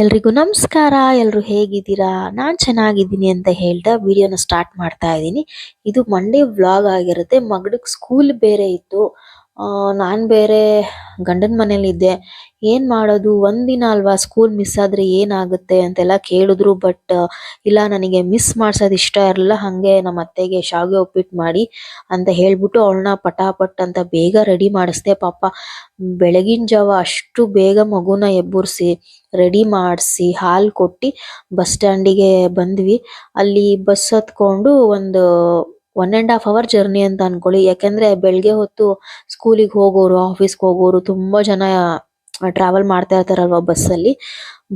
ಎಲ್ರಿಗೂ ನಮಸ್ಕಾರ ಎಲ್ಲರೂ ಹೇಗಿದ್ದೀರಾ? ನಾನು ಚೆನ್ನಾಗಿದ್ದೀನಿ ಅಂತ ಹೇಳ್ತಾ ವಿಡಿಯೋನ ಸ್ಟಾರ್ಟ್ ಮಾಡ್ತಾ ಇದ್ದೀನಿ. ಇದು ಮಂಡೇ ವ್ಲಾಗ್ ಆಗಿರುತ್ತೆ. ಮಗಳಿಗೆ ಸ್ಕೂಲ್ ಬೇರೆ ಇತ್ತು. ನಾನು ಬೇರೆ ಗಂಡನ ಮನೇಲಿದ್ದೆ ಏನು ಮಾಡೋದು? ಒಂದಿನ ಅಲ್ವಾ ಸ್ಕೂಲ್ ಮಿಸ್ ಆದರೆ ಏನಾಗುತ್ತೆ ಅಂತೆಲ್ಲ ಕೇಳಿದ್ರು ಬಟ್ ಇಲ್ಲ, ನನಗೆ ಮಿಸ್ ಮಾಡ್ಸೋದು ಇಷ್ಟ ಇರಲಿಲ್ಲ, ಹಾಗೆ ನಮ್ಮ ಅತ್ತೆಗೆ ಶಾವಿಗೆ ಉಪ್ಪಿಟ್ಟು ಮಾಡಿ ಅಂತ ಹೇಳ್ಬಿಟ್ಟು ಅವಳನ್ನ ಪಟಾಪಟ್ ಅಂತ ಬೇಗ ರೆಡಿ ಮಾಡಿಸ್ದೆ. ಪಾಪ ಬೆಳಗಿನ ಜಾವ ಅಷ್ಟು ಬೇಗ ಮಗುನ ಎಬ್ಬರಿಸಿ ರೆಡಿ ಮಾಡಿಸಿ, ಹಾಲು ಕೊಟ್ಟು ಬಸ್ ಸ್ಟ್ಯಾಂಡಿಗೆ ಬಂದ್ವಿ. ಅಲ್ಲಿ ಬಸ್ ಹತ್ಕೊಂಡು ಒಂದು one and half hour journey ಅಂತ ಅನ್ಕೊಳ್ಳಿ. ಯಾಕಂದ್ರೆ ಬೆಳಗ್ಗೆ ಹೊತ್ತು ಸ್ಕೂಲಿಗೆ ಹೋಗೋರು ಆಫೀಸ್ಗೆ ಹೋಗೋರು ತುಂಬಾ ಜನ ಟ್ರಾವೆಲ್ ಮಾಡ್ತಾ ಇರ್ತಾರಲ್ವಾ ಬಸ್ಸಲ್ಲಿ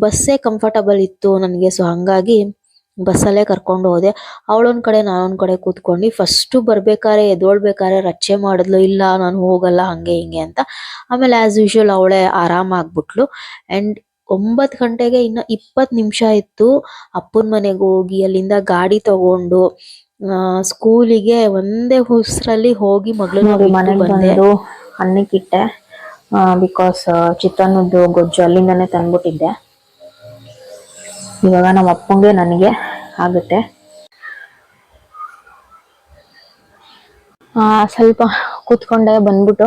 ಬಸ್ಸೇ ಕಂಫರ್ಟಬಲ್ ಇತ್ತು ನನಗೆ ಸೊ ಹಂಗಾಗಿ ಬಸ್ಸಲ್ಲೇ ಕರ್ಕೊಂಡು ಹೋದೆ. ಅವಳೊಂದ್ ಕಡೆ, ನಾನೊಂದ್ ಕಡೆ ಕೂತ್ಕೊಂಡು ಫಸ್ಟ್ ಬರ್ಬೇಕಾದ್ರೆ ಎದ್ದೊಳ್ಬೇಕಾದ್ರೆ ರಚ್ಚೆ ಮಾಡಿದ್ಲು, ಇಲ್ಲ, ನಾನು ಹೋಗಲ್ಲ, ಹಂಗೆ ಹಿಂಗೆ ಅಂತ. ಆಮೇಲೆ ಆಸ್ ಯೂಶುವಲ್ ಅವಳೇ ಆರಾಮಾಗ್ಬಿಟ್ಲು ಅಂಡ್ ಒಂಬತ್ತು ಗಂಟೆಗೆ ಇನ್ನ ಇಪ್ಪತ್ತು ನಿಮಿಷ ಇತ್ತು ಅಪ್ಪನ ಮನೆಗೆ ಹೋಗಿ ಅಲ್ಲಿಂದ ಗಾಡಿ ತಗೊಂಡು ಸ್ಕೂಲಿಗೆ ಒಂದೇ ಹುಸ್ರಲ್ಲಿ ಹೋಗಿ ಮಗಳು ಮನೆಗೆ ಬಂದೆ. ಅನ್ನಕ್ಕಿಟ್ಟೆ ಬಿಕಾಸ್ ಚಿತ್ರಾನ್ನದ್ದು ಗೊಜ್ಜು ಅಲ್ಲಿಂದನೇ ತಂದ್ಬಿಟ್ಟಿದ್ದೆ. ಇವಾಗ ನಮ್ಮ ಅಪ್ಪಂಗೆ ನನಗೆ ಆಗುತ್ತೆ. ಆ, ಸ್ವಲ್ಪ ಕೂತ್ಕೊಂಡೆ ಬಂದ್ಬಿಟ್ಟು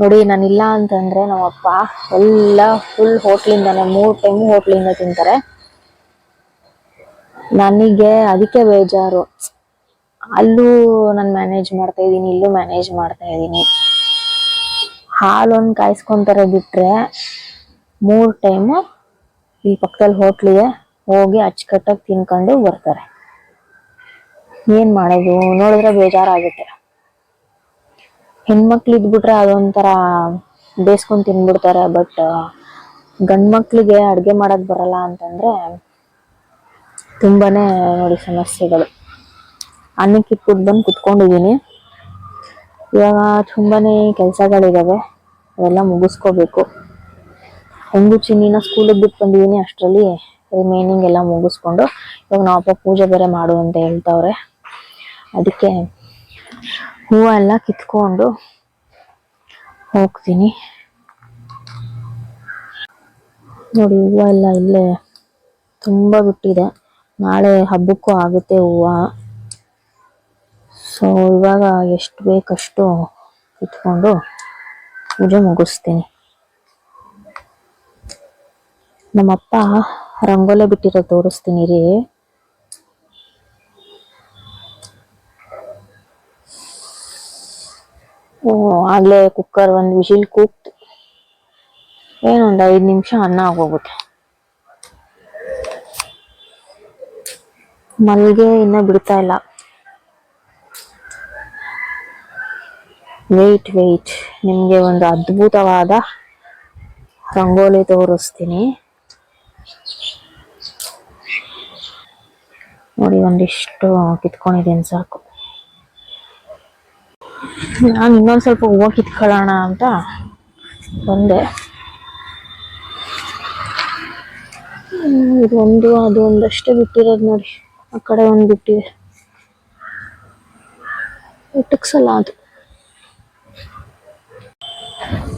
ನೋಡಿ ನಾನಿಲ್ಲ ಅಂತಂದ್ರೆ ನಮ್ಮಪ್ಪ ಎಲ್ಲ ಫುಲ್ ಹೋಟ್ಲಿಂದಾನೆ ಮೂರು ಟೈಮ್ ಹೋಟ್ಲಿಂದ ತಿಂತಾರೆ. ನನಗೆ ಅದಕ್ಕೆ ಬೇಜಾರು. ಅಲ್ಲೂ ನಾನು ಮ್ಯಾನೇಜ್ ಮಾಡ್ತಾ ಇದ್ದೀನಿ, ಇಲ್ಲೂ ಮ್ಯಾನೇಜ್ ಮಾಡ್ತಾ ಇದ್ದೀನಿ. ಹಾಲೊಂದು ಕಾಯಿಸ್ಕೊಂತಾರೆ ಬಿಟ್ರೆ ಮೂರು ಟೈಮು ಈ ಪಕ್ಕದಲ್ಲಿ ಹೋಟ್ಲಿಗೆ ಹೋಗಿ ಅಚ್ಚುಕಟ್ಟಾಗಿ ತಿನ್ಕೊಂಡು ಬರ್ತಾರೆ. ಏನು ಮಾಡೋದು? ನೋಡಿದ್ರೆ ಬೇಜಾರಾಗುತ್ತೆ. ಹೆಣ್ಮಕ್ಳು ಇದ್ಬಿಟ್ರೆ ಅದೊಂಥರ ಬೇಯಿಸ್ಕೊಂಡು ತಿನ್ಬಿಡ್ತಾರೆ ಬಟ್ ಗಂಡ್ ಮಕ್ಕಳಿಗೆ ಅಡುಗೆ ಮಾಡಕ್ ಬರಲ್ಲ ಅಂತಂದ್ರೆ ತುಂಬಾನೇ ನೋಡಿ ಸಮಸ್ಯೆಗಳು. ಅನ್ನಕ್ಕೆ ಇಟ್ಬಿಟ್ಟು ಬಂದು ಕುತ್ಕೊಂಡಿದ್ದೀನಿ. ಇವಾಗ ತುಂಬಾನೇ ಕೆಲಸಗಳಿದ್ದಾವೆ ಅವೆಲ್ಲ ಮುಗಿಸ್ಕೋಬೇಕು. ಹೆಂಗು ಚಿನ್ನಿನ ಸ್ಕೂಲಿಗೆ ಬಿಟ್ಟು ಬಂದಿದ್ದೀನಿ. ಅಷ್ಟರಲ್ಲಿ ರಿಮೈನಿಂಗ್ ಎಲ್ಲ ಮುಗಿಸ್ಕೊಂಡು ಇವಾಗ ನಮ್ಮ ಅಪ್ಪ ಪೂಜೆ ಬೇರೆ ಮಾಡು ಅಂತ ಹೇಳ್ತಾವ್ರೆ. ಅದಕ್ಕೆ ಹೂವ ಎಲ್ಲ ಕಿತ್ಕೊಂಡು ಹೋಗ್ತೀನಿ. ನೋಡಿ, ಹೂವ ಎಲ್ಲ ಇಲ್ಲೇ ತುಂಬ ಬಿಟ್ಟಿದೆ. ನಾಳೆ ಹಬ್ಬಕ್ಕೂ ಆಗುತ್ತೆ ಹೂವ. ಸೊ ಇವಾಗ ಎಷ್ಟು ಬೇಕಷ್ಟು ಇಟ್ಕೊಂಡು ಪೂಜೆ ಮುಗಿಸ್ತೀನಿ. ನಮ್ಮಪ್ಪ ರಂಗೋಲೆ ಬಿಟ್ಟಿರೋ ತೋರಿಸ್ತೀನಿ ರೀ. ಓ, ಆಗ್ಲೇ ಕುಕ್ಕರ್ ಒಂದು ವಿಶಿಲ್ ಕೂಗ್ತು. ಏನೊಂದು ಐದು ನಿಮಿಷ ಅನ್ನ ಆಗೋಗುತ್ತೆ ಮಲ್ಲಿಗೆ ಇನ್ನ ಬಿಡ್ತಾ ಇಲ್ಲ. ವೆಯ್ಟ್ ವೆಯ್ಟ್ ನಿಮಗೆ ಒಂದು ಅದ್ಭುತವಾದ ರಂಗೋಲಿ ತೋರಿಸ್ತೀನಿ. ನೋಡಿ, ಒಂದಿಷ್ಟು ಕಿತ್ಕೊಂಡಿದ್ದೀನಿ ಸಾಕು. ನಾನು ಇನ್ನೊಂದು ಸ್ವಲ್ಪ ಹೂವು ಕಿತ್ಕೊಳ್ಳೋಣ ಅಂತ ಬಂದೆ. ಇದೊಂದು ಅದು ಒಂದಷ್ಟೇ ಬಿಟ್ಟಿರೋದು ನೋಡಿ. ಆ ಕಡೆ ಒಂದು ಬಿಟ್ಟಿದೆ. ಇಟ್ಟಕ್ಸಲ್ಲ ಅದು.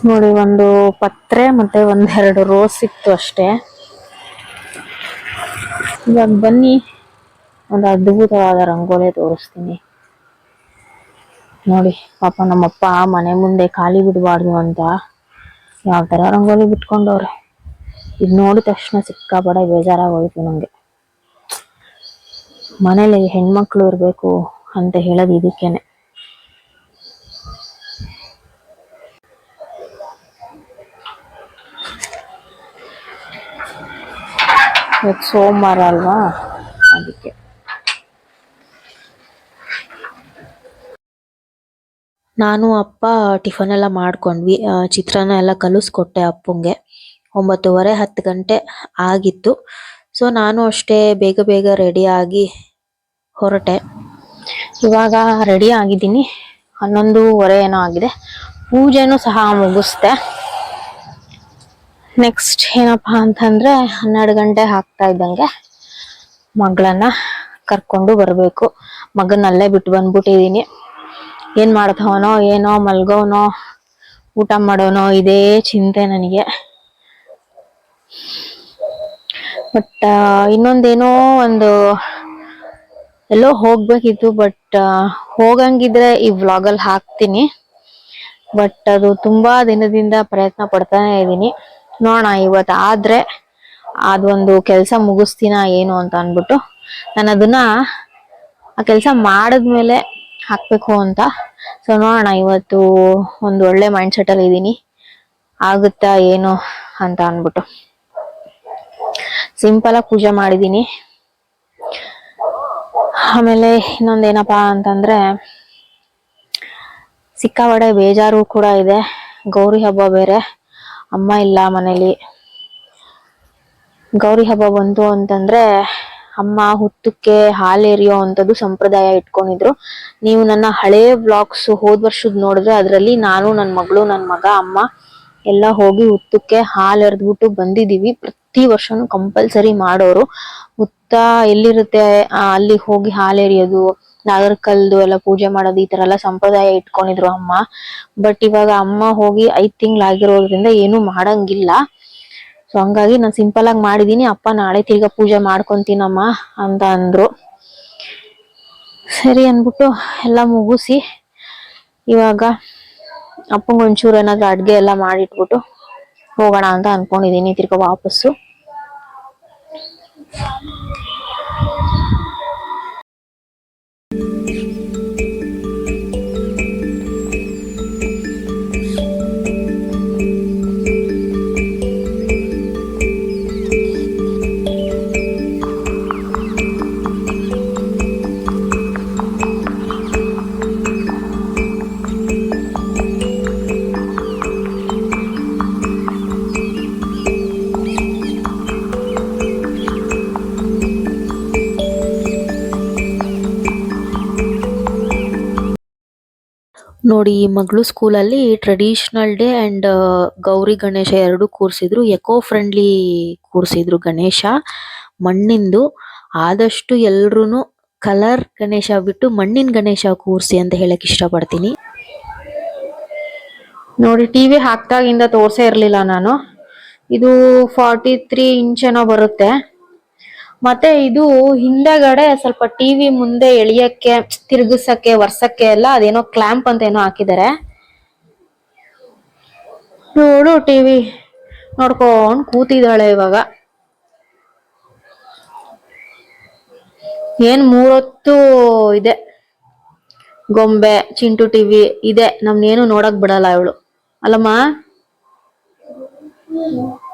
ನೋಡಿ, ಒಂದು ಪತ್ರೆ ಮತ್ತೆ ಒಂದೆರಡು ರೋಸ್ ಸಿಕ್ತು ಅಷ್ಟೇ. ಇವಾಗ ಬನ್ನಿ, ಒಂದು ಅದ್ಭುತವಾದ ರಂಗೋಲಿ ತೋರಿಸ್ತೀನಿ. ನೋಡಿ, ಪಾಪ ನಮ್ಮಪ್ಪ ಮನೆ ಮುಂದೆ ಖಾಲಿ ಬಿಡಬಾರ್ದು ಅಂತ ಯಾವ ಥರ ರಂಗೋಲಿ ಬಿಟ್ಕೊಂಡವ್ರೆ. ಇದು ನೋಡಿದ ತಕ್ಷಣ ಸಿಕ್ಕಾಪಡೆ ಬೇಜಾರಾಗೋಯ್ತು ನನಗೆ ಮನೇಲಿ ಹೆಣ್ಮಕ್ಳು ಇರಬೇಕು ಅಂತ ಹೇಳೋದು ಇದಕ್ಕೇನೆ. ಇವತ್ತು ಸೋಮವಾರ ಅಲ್ವಾ? ಅದಕ್ಕೆ. ನಾನು, ಅಪ್ಪ ಟಿಫನ್ ಎಲ್ಲ ಮಾಡ್ಕೊಂಡ್ವಿ. ಚಿತ್ರಾನ್ನ ಎಲ್ಲ ಕಲಿಸ್ಕೊಟ್ಟೆ ಅಪ್ಪಂಗೆ. ಒಂಬತ್ತುವರೆ ಹತ್ತು ಗಂಟೆ ಆಗಿತ್ತು. ಸೊ ನಾನು ಅಷ್ಟೇ ಬೇಗ ಬೇಗ ರೆಡಿಯಾಗಿ ಹೊರಟೆ. ಇವಾಗ ರೆಡಿ ಆಗಿದ್ದೀನಿ. ಹನ್ನೊಂದೂವರೆ ಏನೋ ಆಗಿದೆ. ಪೂಜೆನೂ ಸಹ ಮುಗಿಸ್ದೆ. ನೆಕ್ಸ್ಟ್ ಏನಪ್ಪಾ ಅಂತಂದ್ರೆ ಹನ್ನೆರಡು ಗಂಟೆ ಆಗ್ತಾ ಇದ್ದಂಗೆ ಮಗಳನ್ನ ಕರ್ಕೊಂಡು ಬರಬೇಕು. ಮಗನಲ್ಲೇ ಬಿಟ್ಟು ಬಂದ್ಬಿಟ್ಟಿದೀನಿ. ಏನ್ ಮಾಡ್ತಾವನೋ ಏನೋ ಮಲ್ಗೋನೋ, ಊಟ ಮಾಡೋನೋ, ಇದೇ ಚಿಂತೆ ನನಗೆ. ಬಟ್ ಇನ್ನೊಂದೇನೋ ಒಂದು ಎಲ್ಲೋ ಹೋಗ್ಬೇಕಿತ್ತು ಬಟ್ ಹೋಗಂಗಿದ್ರೆ ಈ ವ್ಲಾಗಲ್ಲಿ ಹಾಕ್ತೀನಿ. ಬಟ್ ಅದು ತುಂಬಾ ದಿನದಿಂದ ಪ್ರಯತ್ನ ಪಡ್ತಾನೆ ಇದೀನಿ ನೋಡೋಣ ಇವತ್ತು. ಆದ್ರೆ ಅದೊಂದು ಕೆಲಸ ಮುಗಿಸ್ತೀನ ಏನು ಅಂತ ಅಂದ್ಬಿಟ್ಟು ನಾನು ಅದನ್ನ ಆ ಕೆಲಸ ಮಾಡಿದ್ಮೇಲೆ ಹಾಕ್ಬೇಕು ಅಂತ. ಸೊ ನೋಡೋಣ ಇವತ್ತು ಒಂದು ಒಳ್ಳೆ ಮೈಂಡ್ ಸೆಟ್ ಅಲ್ಲಿ ಇದೀನಿ. ಆಗುತ್ತಾ ಏನು ಅಂತ ಅಂದ್ಬಿಟ್ಟು. ಸಿಂಪಲ್ ಆಗಿ ಪೂಜೆ ಮಾಡಿದ್ದೀನಿ ಆಮೇಲೆ ಇನ್ನೊಂದೇನಪ್ಪಾ ಅಂತಂದ್ರೆ ಸಿಕ್ಕಾಬಡೆ ಬೇಜಾರು ಕೂಡ ಇದೆ. ಗೌರಿ ಹಬ್ಬ ಬೇರೆ. ಅಮ್ಮ ಇಲ್ಲ ಮನೇಲಿ. ಗೌರಿ ಹಬ್ಬ ಬಂತು ಅಂತಂದ್ರೆ ಅಮ್ಮ ಹುತ್ತಕ್ಕೆ ಹಾಲೇರಿಯೋ ಅಂತದ್ದು ಸಂಪ್ರದಾಯ ಇಟ್ಕೊಂಡಿದ್ರು. ನೀವು ನನ್ನ ಹಳೆ ವ್ಲಾಗ್ಸ್ ಹೋದ್ ವರ್ಷದ್ ನೋಡಿದ್ರೆ ಅದರಲ್ಲಿ ನಾನು ನನ್ನ ಮಗಳು ನನ್ನ ಮಗ, ಅಮ್ಮ ಎಲ್ಲ ಹೋಗಿ ಹುತ್ತಕ್ಕೆ ಹಾಲು ಎರೆದ್ಬಿಟ್ಟು ಬಂದಿದೀವಿ. ಪ್ರತಿ ವರ್ಷನೂ ಕಂಪಲ್ಸರಿ ಮಾಡೋರು. ಹುತ್ತ ಎಲ್ಲಿರುತ್ತೆ, ಅಲ್ಲಿ ಹೋಗಿ ಹಾಲು ಎರಿಯೋದು? ನಾಗರ ಕಲ್ದು ಎಲ್ಲ ಪೂಜೆ ಮಾಡೋದು ಈ ತರ ಎಲ್ಲ ಸಂಪ್ರದಾಯ ಇಟ್ಕೊಂಡಿದ್ರು ಅಮ್ಮ. ಬಟ್ ಇವಾಗ ಅಮ್ಮ ಹೋಗಿ ಐದ್ ತಿಂಗಳಾಗಿರೋದ್ರಿಂದ ಏನು ಮಾಡಂಗಿಲ್ಲ. ಸೊ ಹಂಗಾಗಿ ನಾನು ಸಿಂಪಲ್ ಆಗಿ ಮಾಡಿದೀನಿ. ಅಪ್ಪ ನಾಳೆ ತಿರ್ಗ ಪೂಜೆ ಮಾಡ್ಕೊಂತೀನಮ್ಮ ಅಂತ ಅಂದ್ರು. ಸರಿ ಅನ್ಬಿಟ್ಟು ಎಲ್ಲ ಮುಗಿಸಿ ಇವಾಗ ಅಪ್ಪಂಗೆ ಒಂಚೂರು ಏನಾದ್ರು ಅಡ್ಗೆ ಎಲ್ಲ ಮಾಡಿಟ್ಬಿಟ್ಟು ಹೋಗೋಣ ಅಂತ ಅನ್ಕೊಂಡಿದೀನಿ ತಿರ್ಗಾ ವಾಪಸ್ಸು. ನೋಡಿ, ಈ ಮಗಳು ಸ್ಕೂಲಲ್ಲಿ traditional day and Gauri Ganesha ಎರಡು ಕೂರ್ಸಿದ್ರು. ಎಕೋ ಫ್ರೆಂಡ್ಲಿ ಕೂರ್ಸಿದ್ರು ಗಣೇಶ ಮಣ್ಣಿಂದು. ಆದಷ್ಟು ಎಲ್ರು ಕಲರ್ ಗಣೇಶ ಬಿಟ್ಟು ಮಣ್ಣಿನ ಗಣೇಶ ಕೂರಿಸಿ ಅಂತ ಹೇಳಕ್ ಇಷ್ಟಪಡ್ತೀನಿ. ನೋಡಿ ಟಿವಿ ಹಾಕ್ದಾಗಿಂದ ತೋರ್ಸೇ ಇರ್ಲಿಲ್ಲ ನಾನು. ಇದು ಫಾರ್ಟಿ ತ್ರೀ ಇಂಚ್ ಬರುತ್ತೆ. ಮತ್ತೆ ಇದು ಹಿಂದೆಗಡೆ ಸ್ವಲ್ಪ ಟಿವಿ ಮುಂದೆ ಎಳಿಯಕ್ಕೆ, ತಿರುಗಿಸಕ್ಕೆ ವರ್ಸಕ್ಕೆ ಎಲ್ಲ ಅದೇನೋ ಕ್ಲಾಂಪ್ ಅಂತ ಏನೋ ಹಾಕಿದ್ದಾರೆ ನೋಡು ಟಿವಿ. ನೋಡ್ಕೊಂಡ್ ಕೂತಿದ್ದಾಳೆ ಇವಾಗ. ಏನ್ ಮೂರೊತ್ತು ಇದೆ. ಗೊಂಬೆ, ಚಿಂಟು ಟಿವಿ ಇದೆ. ನಮ್ನೇನು ನೋಡಕ್ ಬಿಡಲ್ಲ ಇವಳು. ಅಲ್ಲಮ್ಮ?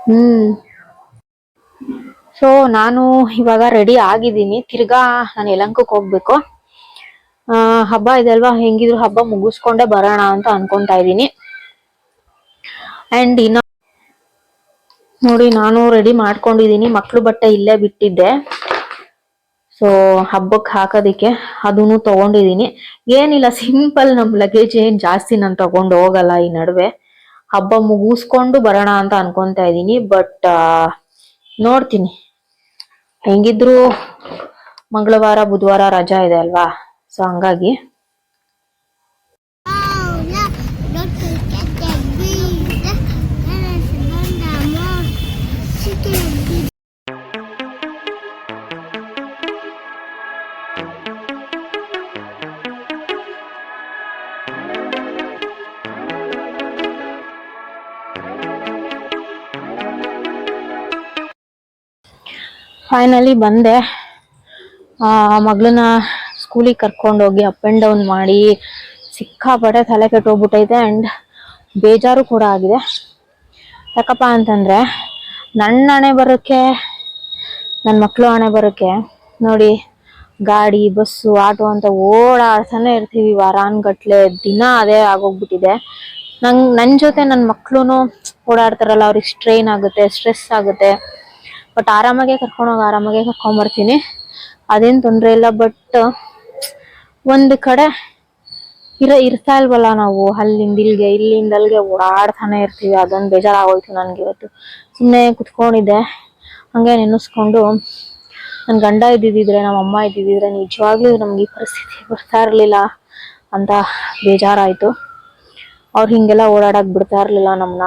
ಹ್ಮ್. ಸೊ ನಾನು ಇವಾಗ ರೆಡಿ ಆಗಿದ್ದೀನಿ. ತಿರ್ಗಾ ನಾನು ಯಲಂಕಕ್ಕೆ ಹೋಗ್ಬೇಕು. ಹಬ್ಬ ಇದೆ ಅಲ್ವಾ? ಹೆಂಗಿದ್ರು ಹಬ್ಬ ಮುಗಿಸ್ಕೊಂಡೆ ಬರೋಣ ಅಂತ ಅನ್ಕೊಂತಾ ಇದ್ದೀನಿ. ಅಂಡ್ ಇನ್ನ ನೋಡಿ, ನಾನು ರೆಡಿ ಮಾಡ್ಕೊಂಡಿದ್ದೀನಿ. ಮಕ್ಕಳು ಬಟ್ಟೆ ಇಲ್ಲೇ ಬಿಟ್ಟಿದ್ದೆ. ಸೊ ಹಬ್ಬಕ್ಕೆ ಹಾಕೋದಿಕ್ಕೆ ಅದನ್ನು ತಗೊಂಡಿದೀನಿ ಏನಿಲ್ಲ ಸಿಂಪಲ್ ನಮ್ಮ ಲಗೇಜ್ ಏನ್ ಜಾಸ್ತಿ ನಾನು ತಗೊಂಡು ಹೋಗಲ್ಲ ಈ ನಡುವೆ. ಹಬ್ಬ ಮುಗಿಸ್ಕೊಂಡು ಬರೋಣ ಅಂತ ಅನ್ಕೊಂತಾ ಇದ್ದೀನಿ. ಬಟ್ ನೋಡ್ತೀನಿ. ಹೆಂಗಿದ್ರು? ಮಂಗಳವಾರ ಬುಧವಾರ ರಜಾ ಇದೆ ಅಲ್ವಾ? ಸೊ ಹಂಗಾಗಿ. Paula, no ಫೈನಲಿ ಬಂದೆ. ಆ, ಮಗಳನ್ನ ಸ್ಕೂಲಿಗೆ ಕರ್ಕೊಂಡೋಗಿ ಅಪ್ ಆ್ಯಂಡ್ ಡೌನ್ ಮಾಡಿ ಸಿಕ್ಕಾಪಟ್ಟೆ ತಲೆ ಕೆಟ್ಟೋಗ್ಬಿಟ್ಟೈತೆ ಆ್ಯಂಡ್ ಬೇಜಾರು ಕೂಡ ಆಗಿದೆ. ಯಾಕಪ್ಪ ಅಂತಂದ್ರೆ ನನ್ನ ಹಣೆ ಬರೋಕ್ಕೆ ನನ್ನ ಮಕ್ಕಳು ಹಣೆ ಬರೋಕ್ಕೆ ನೋಡಿ ಗಾಡಿ, ಬಸ್ಸು, ಆಟೋ ಅಂತ ಓಡಾಡ್ತಾನೆ ಇರ್ತೀವಿ. ವಾರಾನ್ಗಟ್ಲೆ ದಿನ ಅದೇ ಆಗೋಗ್ಬಿಟ್ಟಿದೆ. ನಂಗೆ ನನ್ನ ಜೊತೆ ನನ್ನ ಮಕ್ಕಳು ಓಡಾಡ್ತಾರಲ್ಲ, ಅವ್ರಿಗೆ ಸ್ಟ್ರೈನ್ ಆಗುತ್ತೆ ಸ್ಟ್ರೆಸ್ ಆಗುತ್ತೆ. ಬಟ್ ಆರಾಮಾಗೆ ಕರ್ಕೊಂಡೋಗಿ ಆರಾಮಾಗೆ ಕರ್ಕೊಂಬರ್ತೀನಿ ಅದೇನು ತೊಂದರೆ ಇಲ್ಲ ಬಟ್ ಒಂದು ಕಡೆ ಇರ, ಇರ್ತಾ ಇಲ್ವಲ್ಲ ನಾವು? ಅಲ್ಲಿಂದ ಇಲ್ಲಿಗೆ, ಇಲ್ಲಿಂದ ಅಲ್ಲಿಗೆ ಓಡಾಡ್ತಾನೆ ಇರ್ತೀವಿ. ಅದೊಂದು ಬೇಜಾರಾಗೋಯ್ತು ನನ್ಗೆ ಇವತ್ತು. ಸುಮ್ಮನೆ ಕುತ್ಕೊಂಡಿದ್ದೆ. ಹಂಗೆ ನೆನೆಸ್ಕೊಂಡು ನನ್ನ ಗಂಡ ಇದ್ದಿದ್ರೆ ನಮ್ಮ ಅಮ್ಮ ಇದ್ದಿದ್ರೆ ನಿಜವಾಗ್ಲೂ ನಮ್ಗೆ ಈ ಪರಿಸ್ಥಿತಿ ಬರ್ತಾ ಇರಲಿಲ್ಲ ಅಂತ ಬೇಜಾರಾಯಿತು. ಅವ್ರು ಹಿಂಗೆಲ್ಲ ಓಡಾಡಕ್ಕೆ ಬಿಡ್ತಾ ಇರಲಿಲ್ಲ ನಮ್ನ.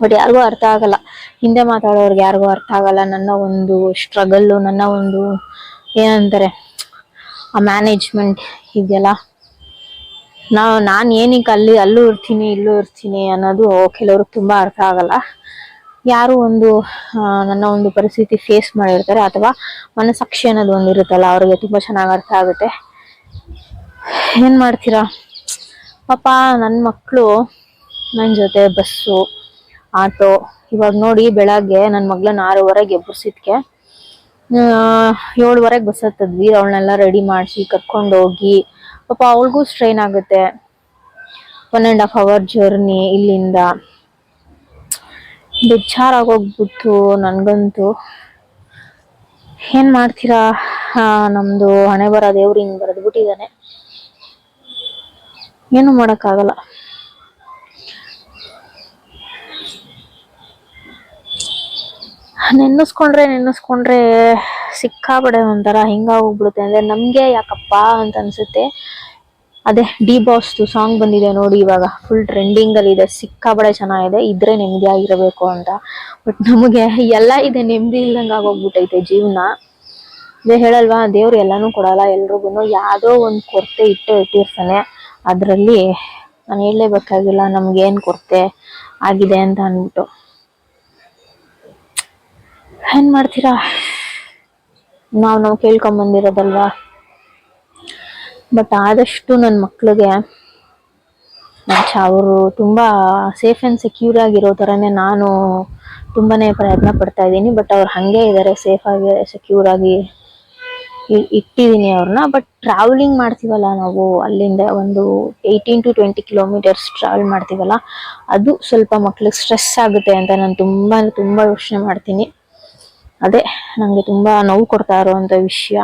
ಬಟ್ ಯಾರಿಗೂ ಅರ್ಥ ಆಗಲ್ಲ. ಹಿಂದೆ ಮಾತಾಡೋರ್ಗೆ ಯಾರಿಗೂ ಅರ್ಥ ಆಗಲ್ಲ. ನನ್ನ ಒಂದು ಸ್ಟ್ರಗಲ್ಲು ನನ್ನ ಒಂದು ಏನಂತಾರೆ, ಆ ಮ್ಯಾನೇಜ್ಮೆಂಟ್ ಇದೆಯಲ್ಲ? ನಾ ನಾನು ಏನಕ್ಕೆ ಅಲ್ಲಿ, ಅಲ್ಲೂ ಇರ್ತೀನಿ, ಇಲ್ಲೂ ಇರ್ತೀನಿ ಅನ್ನೋದು ಕೆಲವ್ರಿಗೆ ತುಂಬಾ ಅರ್ಥ ಆಗಲ್ಲ. ಯಾರು ಒಂದು ನನ್ನ ಒಂದು ಪರಿಸ್ಥಿತಿ ಫೇಸ್ ಮಾಡಿರ್ತಾರೆ ಅಥವಾ ಮನಸ್ಸಾಕ್ಷಿ ಅನ್ನೋದು ಒಂದು ಇರುತ್ತಲ್ಲ, ಅವ್ರಿಗೆ ತುಂಬ ಚೆನ್ನಾಗಿ ಅರ್ಥ ಆಗುತ್ತೆ. ಏನು ಮಾಡ್ತೀರಾ? ಪಾಪ ನನ್ನ ಮಕ್ಕಳು ನನ್ನ ಜೊತೆ ಬಸ್ಸು ಆಟೋ. ಇವಾಗ ನೋಡಿ ಬೆಳಗ್ಗೆ ನನ್ನ ಮಗಳನ್ನ ಆರೂವರೆಗೆ ಎಬ್ಬರ್ಸಿದ್ಕೆ ಏಳುವರೆಗೆ ಬಸ್ ಹತ್ತದ್ವಿ. ಅವಳನ್ನೆಲ್ಲ ರೆಡಿ ಮಾಡಿಸಿ ಕರ್ಕೊಂಡು ಹೋಗಿ. ಪಾಪ ಅವಳಿಗೂ ಸ್ಟ್ರೈನ್ ಆಗುತ್ತೆ. One and half hour journey ಇಲ್ಲಿಂದ. ಬೇಜಾರಾಗೋಗ್ಬಿಟ್ಟು ನನಗಂತೂ. ಏನ್ ಮಾಡ್ತೀರಾ? ನಮ್ದು ಹಣೆ ಬರ ದೇವ್ರು ಹಿಂಗ್ ಬರೆದ್ಬಿಟ್ಟಿದಾನೆ. ಏನು ಮಾಡಕ್ಕಾಗಲ್ಲ. ನೆನೆಸ್ಕೊಂಡ್ರೆ ನೆನೆಸ್ಕೊಂಡ್ರೆ ಸಿಕ್ಕಾಪಡೆ ಒಂಥರ ಹಿಂಗಾಗೋಗ್ಬಿಡುತ್ತೆ ಅಂದ್ರೆ ನಮ್ಗೆ ಯಾಕಪ್ಪ ಅಂತ ಅನ್ಸುತ್ತೆ. ಅದೇ ಡಿ ಬಾಸ್ದು ಸಾಂಗ್ ಬಂದಿದೆ ನೋಡಿ ಇವಾಗ. ಫುಲ್ ಟ್ರೆಂಡಿಂಗ್ ಅಲ್ಲಿ ಇದೆ. ಸಿಕ್ಕಾಬಡೆ ಚೆನ್ನಾಗಿದೆ. ಇದ್ರೆ ನೆಮ್ಮದಿಯಾಗಿರಬೇಕು ಅಂತ. ಬಟ್ ನಮಗೆ ಎಲ್ಲ ಇದೆ. ನೆಮ್ಮದಿ ಇಲ್ದಂಗೆ ಆಗೋಗ್ಬಿಟ್ಟೈತೆ ಜೀವನ. ಅದೇ ಹೇಳಲ್ವಾ, ದೇವ್ರು ಎಲ್ಲಾನು ಕೊಡಲ್ಲ. ಎಲ್ರಿಗೂ ಯಾವುದೋ ಒಂದು ಕೊರತೆ ಇಟ್ಟೆ ಇಟ್ಟಿರ್ತಾನೆ. ಅದರಲ್ಲಿ ನಾನು ಹೇಳಲೇಬೇಕಾಗಿಲ್ಲ ನಮ್ಗೆ ಏನ್ ಕೊರತೆ ಆಗಿದೆ ಅಂತ ಅಂದ್ಬಿಟ್ಟು. ಏನ್ ಮಾಡ್ತೀರಾ? ನಾವು ನಾವು ಕೇಳ್ಕೊಂಡ್ ಬಂದಿರೋದಲ್ವಾ? ಬಟ್ ಆದಷ್ಟು ನನ್ನ ಮಕ್ಳಿಗೆ ಅವರು ತುಂಬಾ ಸೇಫ್ ಆ್ಯಂಡ್ ಸೆಕ್ಯೂರ್ ಆಗಿರೋ ಥರನೇ ನಾನು ತುಂಬಾ ಪ್ರಯತ್ನ ಪಡ್ತಾ ಇದ್ದೀನಿ. ಬಟ್ ಅವ್ರು ಹಾಗೆ ಇದ್ದಾರೆ ಸೇಫ್ ಆಗಿ ಸೆಕ್ಯೂರ್ ಆಗಿ ಇಟ್ಟಿದ್ದೀನಿ ಅವ್ರನ್ನ ಬಟ್ ಟ್ರಾವೆಲಿಂಗ್ ಮಾಡ್ತೀವಲ್ಲ ನಾವು, ಅಲ್ಲಿಂದ ಒಂದು eighteen to twenty kilometers travel ಮಾಡ್ತೀವಲ್ಲ, ಅದು ಸ್ವಲ್ಪ ಮಕ್ಳಿಗೆ ಸ್ಟ್ರೆಸ್ ಆಗುತ್ತೆ ಅಂತ ನಾನು ತುಂಬಾ ತುಂಬ ಯೋಚನೆ ಮಾಡ್ತೀನಿ. ಅದೇ, ನಂಗೆ ತುಂಬಾ ನೋವು ಕೊಡ್ತಾ ಇರುವಂತ ವಿಷಯ.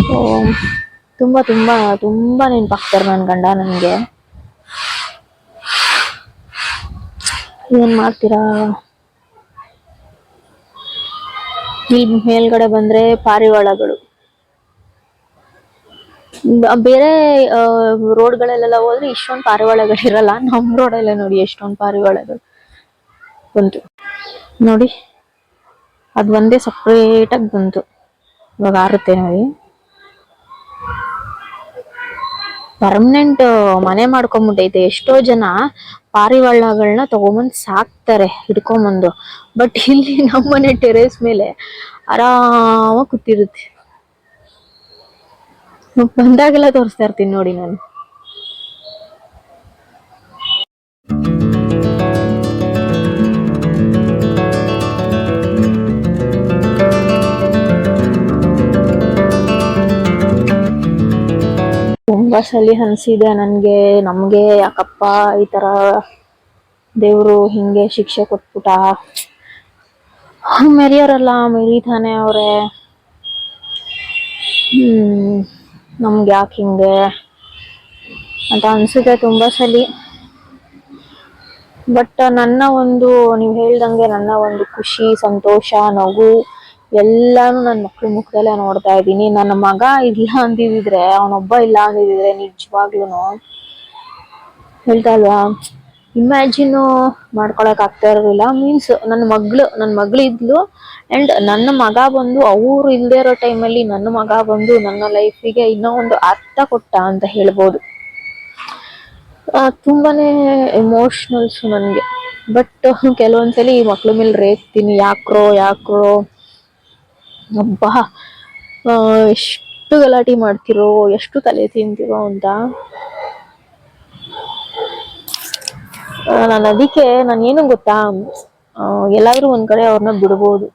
ಸೊ ತುಂಬಾ ತುಂಬಾ ತುಂಬಾ ನೆನಪಾಗ್ತಾರೆ ನನ್ನ ಗಂಡ ನನಗೆ. ಏನ್ ಮಾಡ್ತೀರಾ? ಇಲ್ಲಿ ಮೇಲ್ಗಡೆ ಬಂದ್ರೆ ಪಾರಿವಾಳಗಳು. ಬೇರೆ ರೋಡ್ಗಳಲ್ಲೆಲ್ಲ ಹೋದ್ರೆ ಇಷ್ಟೊಂದು ಪಾರಿವಾಳಗಳು ಇರಲ್ಲ ನಮ್ಮ ರೋಡಲ್ಲೇ ನೋಡಿ ಎಷ್ಟೊಂದು ಪಾರಿವಾಳಗಳು. ಬಂತು. ನೋಡಿ, ಅದು ಒಂದೇ ಸಪ್ರೇಟಾಗಿ ಬಂತು. ಇವಾಗ ಆರುತ್ತೆ ನೋಡಿ. ಪರ್ಮನೆಂಟ್ ಮನೆ ಮಾಡ್ಕೊಂಬಿಟ್ಟೈತೆ. ಎಷ್ಟೋ ಜನ ಪಾರಿವಾಳಗಳನ್ನ ತಗೊಂಬಂದು ಸಾಕ್ತಾರೆ, ಹಿಡ್ಕೊಂಬಂದು. ಬಟ್ ಇಲ್ಲಿ ನಮ್ಮನೆ ಟೆರೇಸ್ ಮೇಲೆ ಆರಾಮಾಗಿ ಕೂತಿರುತ್ತೆ. ಬಂದಾಗೆಲ್ಲ ತೋರಿಸ್ತಾ ಇರ್ತೀನಿ ನೋಡಿ ನಾನು. ತುಂಬಾ ಸಲಿ ಅನ್ಸಿದೆ ನಮಗೆ ನಮ್ಗೆ ಯಾಕಪ್ಪ ಈ ತರ ದೇವರು ಹಿಂಗೆ ಶಿಕ್ಷೆ ಕೊಟ್ಬಿಟ್ಟ. ಮೆರಿಯೋರಲ್ಲ ಮೆರಿತಾನೆ ಅವ್ರೆ. ನಮ್ಗೆ ಯಾಕೆ ಹಿಂಗೆ ಅಂತ ಅನ್ಸುತ್ತೆ ತುಂಬಾ ಸಲಿ ಬಟ್ ನನ್ನ ಒಂದು, ನೀವು ಹೇಳ್ದಂಗೆ ನನ್ನ ಒಂದು ಖುಷಿ, ಸಂತೋಷ, ನಗು ಎಲ್ಲಾನು ನನ್ನ ಮಕ್ಳ ಮುಖದಲ್ಲೇ ನೋಡ್ತಾ ಇದ್ದೀನಿ. ನನ್ನ ಮಗ ಇಲ್ಲ ಅಂದಿದ್ರೆ ಅವನೊಬ್ಬ ಇಲ್ಲ ಅಂದಿದ್ರೆ ನಿಜವಾಗ್ಲೂ ಹೇಳ್ತಾ ಅಲ್ವಾ ಇಮ್ಯಾಜಿನ್ ಮಾಡ್ಕೊಳಕ್ ಆಗ್ತಾ ಇರಲಿಲ್ಲ ಮೀನ್ಸ್ ನನ್ನ ಮಗಳು ನನ್ನ ಮಗಳು ಇದ್ಲು ಅಂಡ್ ನನ್ನ ಮಗ ಬಂದು ಅವ್ರು ಇಲ್ಲದೆ ಇರೋ ಟೈಮಲ್ಲಿ ನನ್ನ ಮಗ ಬಂದು ನನ್ನ ಲೈಫಿಗೆ ಇನ್ನೂ ಒಂದು ಅರ್ಥ ಕೊಟ್ಟ ಅಂತ ಹೇಳ್ಬೋದು. ತುಂಬಾನೇ ಎಮೋಷನಲ್ಸ್ ನನಗೆ. ಬಟ್ ಕೆಲವೊಂದ್ಸಲಿ ಈ ಮಕ್ಳ ಮೇಲೆ ರೇಗ್ತೀನಿ ಯಾಕ್ರೋ ಯಾಕ್ರೋ ಅಬ್ಬಾ. ಎಷ್ಟು ಗಲಾಟೆ ಮಾಡ್ತಿರೋ, ಎಷ್ಟು ತಲೆ ತಿಂತಿರೋ ಅಂತ. ನಾನು ಅದಕ್ಕೆ, ನಾನು ಏನು ಗೊತ್ತಾ? ಎಲ್ಲಾದ್ರೂ ಒಂದ್ ಕಡೆ ಅವ್ರನ್ನ ಬಿಡ್ಬೋದು.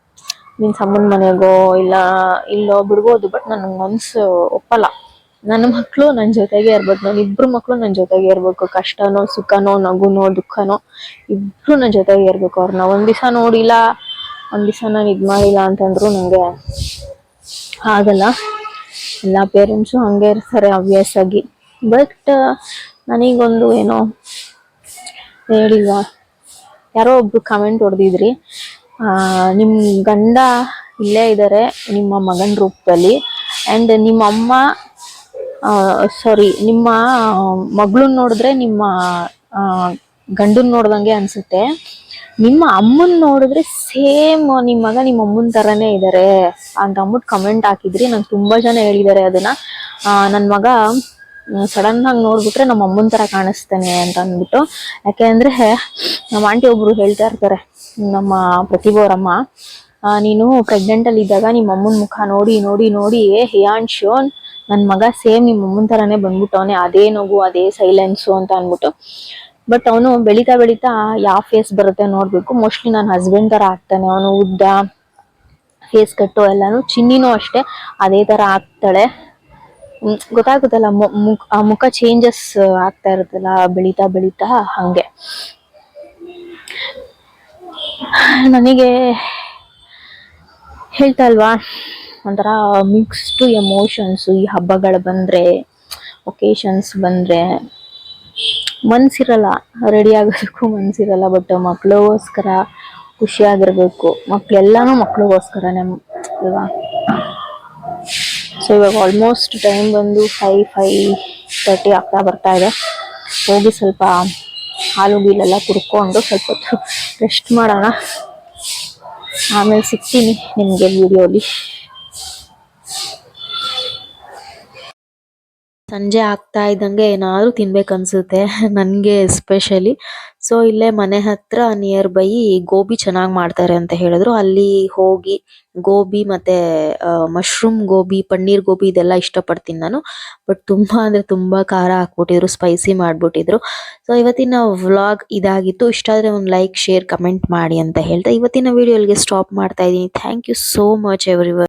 ನಿನ್ ಅಮ್ಮನ ಮನೆಗೋ, ಇಲ್ಲ, ಇಲ್ಲೋ ಬಿಡ್ಬೋದು ಬಟ್ ನನ್ ಮನ್ಸು ಒಪ್ಪಲ್ಲ. ನನ್ನ ಮಕ್ಳು ನನ್ ಜೊತೆಗೆ ಇರ್ಬೇಕು ನನ್ನ ಇಬ್ರು ಮಕ್ಳು ನನ್ ಜೊತೆಗೆ ಇರ್ಬೇಕು. ಕಷ್ಟನೋ, ಸುಖನೋ, ನಗುನೋ, ದುಃಖನೋ, ಇಬ್ರು ನನ್ನ ಜೊತೆಗೆ ಇರ್ಬೇಕು. ಅವ್ರನ್ನ ಒಂದ್ ದಿವಸ ನೋಡಿಲ್ಲ ದಿವಸ ನಾನು ಇದು ಮಾಡಿಲ್ಲ ಅಂತಂದ್ರು ನನಗೆ ಆಗಲ್ಲ. ಎಲ್ಲ ಪೇರೆಂಟ್ಸು ಹಂಗೆ ಇರ್ತಾರೆ ಹವ್ಯಾಸ ಆಗಿ ಬಟ್ ನನಗೊಂದು ಏನೋ ಹೇಳಿಲ್ಲ ಯಾರೋ ಒಬ್ರು ಕಮೆಂಟ್ ಹೊಡೆದಿದ್ರಿ. ನಿಮ್ಮ ಗಂಡ ಇಲ್ಲೇ ಇದ್ದಾರೆ ನಿಮ್ಮ ಮಗನ ರೂಪದಲ್ಲಿ. ಆ್ಯಂಡ್ ನಿಮ್ಮ ಅಮ್ಮ ಸಾರಿ ನಿಮ್ಮ ಮಗಳನ್ನ ನೋಡಿದ್ರೆ ನಿಮ್ಮ ಗಂಡನ್ನ ಗಂಡನ್ ನೋಡ್ದಂಗೆ ಅನ್ಸುತ್ತೆ. ನಿಮ್ಮ ಅಮ್ಮನ್ ನೋಡಿದ್ರೆ ಸೇಮ್ ನಿಮ್ಮ ಮಗ ನಿಮ್ಮ ಅಮ್ಮನ್ ತರಾನೇ ಇದಾರೆ ಅಂತ ಅಂದ್ಬಿಟ್ಟು ಕಮೆಂಟ್ ಹಾಕಿದ್ರಿ. ನಂಗೆ ತುಂಬಾ ಜನ ಹೇಳಿದ್ದಾರೆ ಅದನ್ನ. ನನ್ನ ನನ್ ಮಗ ಸಡನ್ ಆಗಿ ನೋಡ್ಬಿಟ್ರೆ ನಮ್ಮ ಅಮ್ಮನ್ ತರ ಕಾಣಿಸ್ತಾನೆ ಅಂತ ಅಂದ್ಬಿಟ್ಟು. ಯಾಕೆಂದ್ರೆ ನಮ್ಮ ಆಂಟಿ ಒಬ್ರು ಹೇಳ್ತಾ ಇರ್ತಾರೆ ನಮ್ಮ ಪ್ರತಿಭಾ ಅವ್ರಮ್ಮ ಆ, ನೀನು ಪ್ರೆಗ್ನೆಂಟ್ ಅಲ್ಲಿ ಇದ್ದಾಗ ನಿಮ್ಮ ಅಮ್ಮನ ಮುಖ ನೋಡಿ ನೋಡಿ ನೋಡಿ ಹಿಯಾನ್ಶು ನನ್ ಮಗ ಸೇಮ್ ನಿಮ್ಮ ಅಮ್ಮನ್ ತರಾನೇ ಬಂದ್ಬಿಟ್ಟವನೆ ಅದೇ ನಗು ಅದೇ ಸೈಲೆನ್ಸು ಅಂತ ಅನ್ಬಿಟ್ಟು ಬಟ್ ಅವನು ಬೆಳೀತಾ ಬೆಳೀತಾ ಯಾವ ಫೇಸ್ ಬರುತ್ತೆ ನೋಡ್ಬೇಕು. ಮೋಸ್ಟ್ಲಿ ನನ್ನ ಹಸ್ಬೆಂಡ್ ತರ ಆಗ್ತಾನೆ. ಅವನು ಉದ್ದ ಫೇಸ್ ಕಟ್ಟು ಎಲ್ಲಾನು ಚಿನ್ನಿನೂ ಅಷ್ಟೇ. ಅದೇ ತರ ಆಗ್ತಾಳೆ. ಗೊತ್ತಾಗುತ್ತಲ್ಲ ಮುಖ, ಆ ಮುಖ ಚೇಂಜಸ್ ಆಗ್ತಾ ಇರುತ್ತಲ್ಲ, ಬೆಳೀತಾ ಬೆಳೀತಾ ಹಂಗೆ. ನನಗೆ ಹೇಳ್ತಾ ಅಲ್ವಾ ಒಂಥರ ಮಿಕ್ಸ್ಡ್ ಎಮೋಷನ್ಸು ಈ ಹಬ್ಬಗಳು ಬಂದರೆ ಒಕೇಶನ್ಸ್ ಬಂದ್ರೆ. ಮನ್ಸಿರಲ್ಲ ರೆಡಿ ಆಗೋದಕ್ಕೂ ಮನ್ಸಿರಲ್ಲ ಬಟ್ ಮಕ್ಳಿಗೋಸ್ಕರ ಖುಷಿಯಾಗಿರ್ಬೇಕು. ಮಕ್ಳೆಲ್ಲಾನು ಮಕ್ಳಿಗೋಸ್ಕರನೇ ಅಲ್ವಾ ಸೊ ಇವಾಗ ಆಲ್ಮೋಸ್ಟ್ ಟೈಮ್ ಬಂದು ಫೈವ್ ಫೈವ್ ತರ್ಟಿ ಆಗ್ತಾ ಬರ್ತಾ ಇದೆ. ಹೋಗಿ ಸ್ವಲ್ಪ ಹಾಲು ಗೀಲೆಲ್ಲ ಕುಡ್ಕೊಂಡು ಸ್ವಲ್ಪ ರೆಸ್ಟ್ ಮಾಡೋಣ. ಆಮೇಲೆ ಸಿಗ್ತೀನಿ ನಿಮಗೆ ವಿಡಿಯೋಲಿ ಸಂಜೆ ಆಗ್ತಾ ಇದ್ದಂಗೆ ಏನಾದ್ರು ತಿನ್ಬೇಕು ಅನ್ಸುತ್ತೆ, ನನಗೆ ಎಸ್ಪೆಷಲಿ ಸೊ ಇಲ್ಲೇ ಮನೆ ಹತ್ರ ನಿಯರ್ ಬೈ ಗೋಬಿ ಚೆನ್ನಾಗಿ ಮಾಡ್ತಾರೆ ಅಂತ ಹೇಳಿದ್ರು. ಅಲ್ಲಿ ಹೋಗಿ ಗೋಬಿ ಮತ್ತೆ ಮಶ್ರೂಮ್ ಗೋಬಿ, ಪನ್ನೀರ್ ಗೋಬಿ ಇದೆಲ್ಲ ಇಷ್ಟಪಡ್ತೀನಿ ನಾನು. ಬಟ್ ತುಂಬಾ ಅಂದ್ರೆ ತುಂಬಾ ಖಾರ ಹಾಕ್ಬಿಟ್ಟಿದ್ರು ಸ್ಪೈಸಿ ಮಾಡ್ಬಿಟ್ಟಿದ್ರು. ಸೊ ಇವತ್ತಿನ ವ್ಲಾಗ್ ಇದಾಗಿತ್ತು. ಇಷ್ಟ ಆದ್ರೆ ಒಂದು ಲೈಕ್ ಶೇರ್ ಕಮೆಂಟ್ ಮಾಡಿ ಅಂತ ಹೇಳ್ತಾ, ಇವತ್ತಿನ ವಿಡಿಯೋ ಇಲ್ಲಿಗೆ ಸ್ಟಾಪ್ ಮಾಡ್ತಾ ಇದ್ದೀನಿ. Thank you so much every